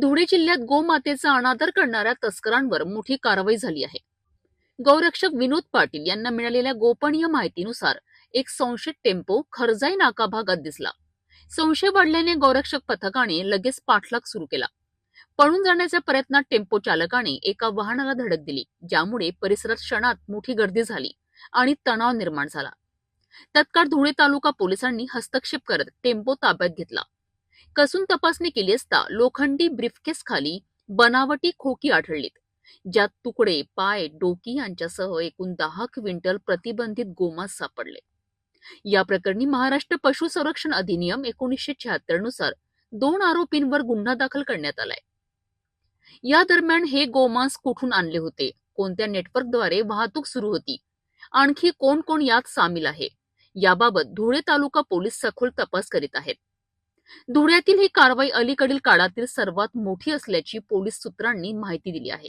धुळे जिल्ह्यात गोमातेचा अनादर करणाऱ्या तस्करांवर मोठी कारवाई झाली आहे. गौरक्षक विनोद पाटील यांना मिळालेल्या गोपनीय माहितीनुसार एक संशयित टेम्पो खरजाई नाका भागात दिसला. संशय वाढल्याने गौरक्षक पथकाने लगेच पाठलाग सुरू केला. पळून जाण्याच्या प्रयत्नात टेम्पो चालकाने एका वाहनाला धडक दिली ज्यामुळे परिसरात क्षणात मोठी गर्दी झाली आणि तणाव निर्माण झाला. तत्काळ धुळे तालुका पोलिसांनी हस्तक्षेप करत टेम्पो ताब्यात घेतला. कसून तपासणी केली असता लोखंडी ब्रीफकेस खाली बनावटी खोकी आढळलीत ज्यात तुकडे पाय डोकी यांच्यासह एकूण दहा क्विंटल प्रतिबंधित गोमांस सापडले. या प्रकरणी महाराष्ट्र पशु संरक्षण अधिनियम एकोणीसशे शहात्तरनुसार दोन आरोपींवर गुन्हा दाखल करण्यात आलाय. या दरम्यान हे गोमांस कुठून आणले होते? कोणत्या नेटवर्कद्वारे वाहतूक सुरू होती? आणखी कोण कोण यात सामील आहे? याबाबत धुळे तालुका पोलीस सखोल तपास करीत आहेत. धुळ्यातील ही कारवाई अलीकडील काळातील सर्वात मोठी असल्याची पोलीस सूत्रांनी माहिती दिली आहे.